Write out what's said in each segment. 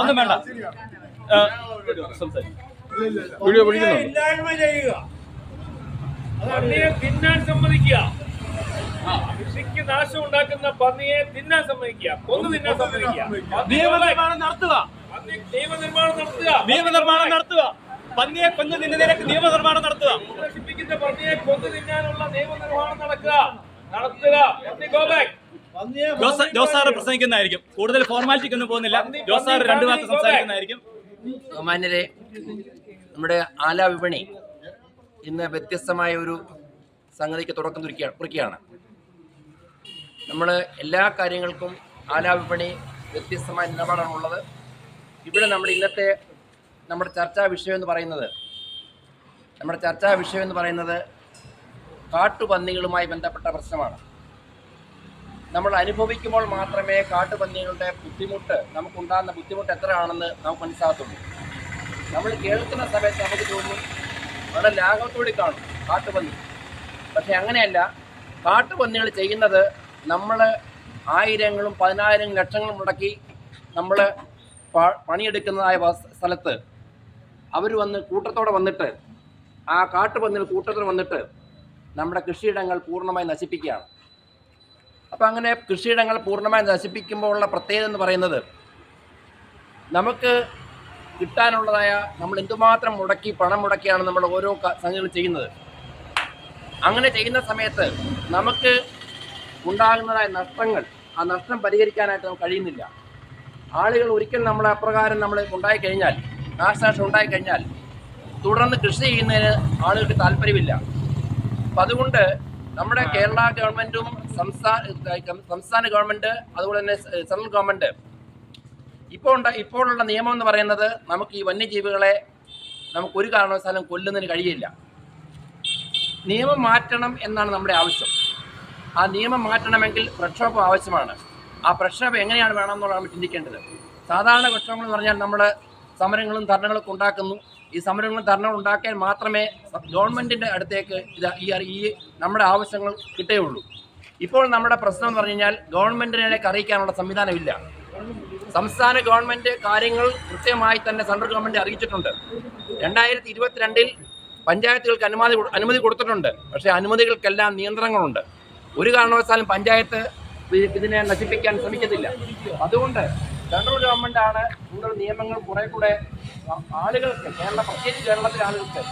ഒന്നും വേണ്ട. വീഡിയോ പിടിക്കുന്നു ഇല്ലായ്മ ചെയ്യുക. പന്നിയെ തിന്നാൻ സമ്മതിക്കുക. കൃഷിക്ക് നാശം ഉണ്ടാക്കുന്ന പന്നിയെ തിന്നാൻ സമ്മതിക്കുക. കൊന്നു തിന്നാൻ സമ്മതിക്കുക. പന്നി നിയമനിർമ്മാണം നടത്തുക. പന്നി നിയമനിർമ്മാണം നടത്തുക. നിയമനിർമ്മാണം നടത്തുക. പന്നിയെ കൊന്നു തിന്നുന്നതിലേക്ക് നിയമനിർമ്മാണം നടത്തുക. നശിപ്പിക്കുന്ന പന്നിയെ കൊന്നു തിന്നാനുള്ള നിയമനിർമ്മാണം നടക്കുക. നടത്തുക. പന്നി ഗോ ബാക്ക്. ജോസ് സാറ് പ്രസംഗിക്കുന്നതായിരിക്കും. കൂടുതൽ ഫോർമാലിറ്റിക്ക് ഒന്നും പോകുന്നില്ല. ജോസ് സാർ രണ്ടു വാക്ക് സംസാരിക്കുന്നതായിരിക്കും. ബഹുമാന്യരെ നമ്മുടെ ആല വിപണി ഇന്ന് വ്യത്യസ്തമായ ഒരു സംഗതിക്ക് തുടക്കം കുറിക്കുകയാണ് കുറിക്കുകയാണ്. നമ്മൾ എല്ലാ കാര്യങ്ങൾക്കും ആല വിപണി വ്യത്യസ്തമായ നിലപാടാണുള്ളത്. ഇവിടെ നമ്മുടെ ഇന്നത്തെ നമ്മുടെ ചർച്ചാ വിഷയം എന്ന് പറയുന്നത് നമ്മുടെ ചർച്ചാ വിഷയം എന്ന് പറയുന്നത് കാട്ടുപന്നികളുമായി ബന്ധപ്പെട്ട പ്രശ്നമാണ്. നമ്മൾ അനുഭവിക്കുമ്പോൾ മാത്രമേ കാട്ടുപന്നികളുടെ ബുദ്ധിമുട്ട് നമുക്കുണ്ടാകുന്ന ബുദ്ധിമുട്ട് എത്രയാണെന്ന് നമുക്ക് മനസ്സിലാകത്തുള്ളൂ. നമ്മൾ കേൾക്കുന്ന സമയത്ത് നമുക്ക് തോന്നും വളരെ ലാഘവത്തോടെ കാണും കാട്ടുപന്നി. പക്ഷെ അങ്ങനെയല്ല. കാട്ടുപന്നികൾ ചെയ്യുന്നത് നമ്മൾ ആയിരങ്ങളും പതിനായിരം ലക്ഷങ്ങളും മുടക്കി നമ്മൾ പണിയെടുക്കുന്നതായ സ്ഥലത്ത് അവർ വന്ന് കൂട്ടത്തോടെ വന്നിട്ട് ആ കാട്ടുപന്നികൾ കൂട്ടത്തോടെ വന്നിട്ട് നമ്മുടെ കൃഷിയിടങ്ങൾ പൂർണമായി നശിപ്പിക്കുകയാണ്. അപ്പം അങ്ങനെ കൃഷിയിടങ്ങൾ പൂർണമായി നശിപ്പിക്കുമ്പോൾ ഉള്ള പ്രത്യേകത എന്ന് പറയുന്നത് നമുക്ക് കിട്ടാനുള്ളതായ നമ്മൾ എന്തുമാത്രം മുടക്കി പണം മുടക്കിയാണ് നമ്മൾ ഓരോ സംഗതികളും ചെയ്യുന്നത്. അങ്ങനെ ചെയ്യുന്ന സമയത്ത് നമുക്ക് ഉണ്ടാകുന്നതായ നഷ്ടങ്ങൾ ആ നഷ്ടം പരിഹരിക്കാനായിട്ട് നമുക്ക് കഴിയുന്നില്ല. ആളുകൾ ഒരിക്കൽ നമ്മൾ അപ്രകാരം നമ്മൾ ഉണ്ടായിക്കഴിഞ്ഞാൽ നാശനാശം ഉണ്ടായിക്കഴിഞ്ഞാൽ തുടർന്ന് കൃഷി ചെയ്യുന്നതിന് ആളുകൾക്ക് താല്പര്യമില്ല. അപ്പം അതുകൊണ്ട് നമ്മുടെ കേരള ഗവൺമെന്റും സംസ്ഥാന സംസ്ഥാന ഗവൺമെന്റ് അതുപോലെ തന്നെ സെൻട്രൽ ഗവൺമെന്റ് ഇപ്പോൾ ഇപ്പോഴുള്ള നിയമം എന്ന് പറയുന്നത് നമുക്ക് ഈ വന്യജീവികളെ നമുക്ക് ഒരു കാരണവശാലും കൊല്ലുന്നതിന് കഴിയില്ല. നിയമം മാറ്റണം എന്നാണ് നമ്മുടെ ആവശ്യം. ആ നിയമം മാറ്റണമെങ്കിൽ പ്രക്ഷോഭം ആവശ്യമാണ്. ആ പ്രക്ഷോഭം എങ്ങനെയാണ് വേണമെന്നുള്ളത് നമ്മൾ ചിന്തിക്കേണ്ടത്. സാധാരണ പ്രക്ഷോഭങ്ങൾ എന്ന് പറഞ്ഞാൽ നമ്മൾ സമരങ്ങളും ധർണകളൊക്കെ ഉണ്ടാക്കുന്നു. ഈ സമരങ്ങളും ധർണകളും ഉണ്ടാക്കിയാൽ മാത്രമേ ഗവൺമെന്റിന്റെ അടുത്തേക്ക് ഇത് ഈ നമ്മുടെ ആവശ്യങ്ങൾ കിട്ടുകയുള്ളൂ. ഇപ്പോൾ നമ്മുടെ പ്രശ്നം എന്ന് പറഞ്ഞു കഴിഞ്ഞാൽ ഗവൺമെന്റിനെ അറിയിക്കാനുള്ള സംവിധാനമില്ല. സംസ്ഥാന ഗവൺമെന്റ് കാര്യങ്ങൾ കൃത്യമായി തന്നെ സെൻട്രൽ ഗവൺമെന്റ് അറിയിച്ചിട്ടുണ്ട്. രണ്ടായിരത്തി ഇരുപത്തിരണ്ടിൽ പഞ്ചായത്തുകൾക്ക് അനുമതി അനുമതി കൊടുത്തിട്ടുണ്ട്. പക്ഷേ അനുമതികൾക്കെല്ലാം നിയന്ത്രണങ്ങളുണ്ട്. ഒരു കാരണവശാലും പഞ്ചായത്ത് ഇതിനെ നശിപ്പിക്കാൻ ശ്രമിക്കത്തില്ല. അതുകൊണ്ട് സെൻട്രൽ ഗവൺമെന്റ് ആണ് കൂടുതൽ നിയമങ്ങൾ കുറെ കൂടെ ആളുകൾക്ക് കേരള പ്രത്യേകിച്ച് കേരളത്തിലെ ആളുകൾക്ക്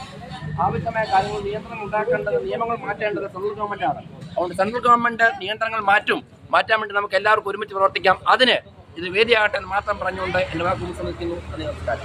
ആവശ്യമായ കാര്യങ്ങൾ നിയന്ത്രണം ഉണ്ടാക്കേണ്ടത് നിയമങ്ങൾ മാറ്റേണ്ടത് സെൻട്രൽ ഗവൺമെന്റാണ് അതുകൊണ്ട് സെൻട്രൽ ഗവൺമെന്റ് നിയന്ത്രണങ്ങൾ മാറ്റും. മാറ്റാൻ വേണ്ടി നമുക്ക് എല്ലാവർക്കും ഒരുമിച്ച് പ്രവർത്തിക്കാം. അതിന് ഇത് വേദിയാകട്ടെ എന്ന് മാത്രം പറഞ്ഞുകൊണ്ട് എന്റെ വാക്കുകൾ ശ്രമിക്കുന്നു നമസ്കാരം.